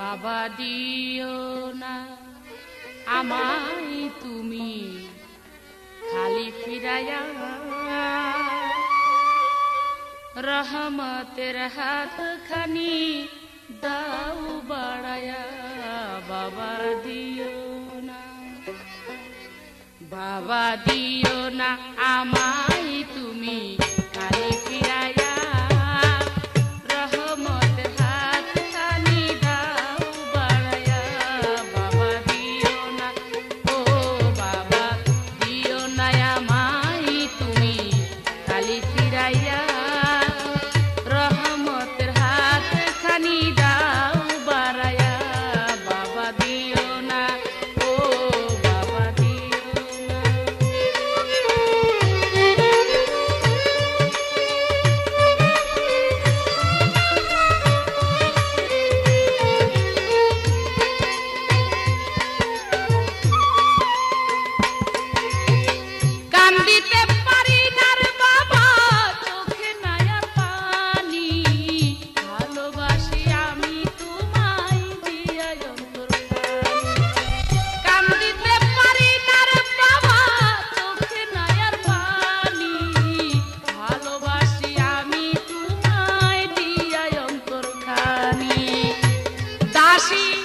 বাবা, দিও না। আমায় তুমি খালি ফিরায়া রহমতের হাত খানি দাও বাড়ায়া বাবা, দিও না। বাবা, দিও না, আমায় তুমি খালি Gracias.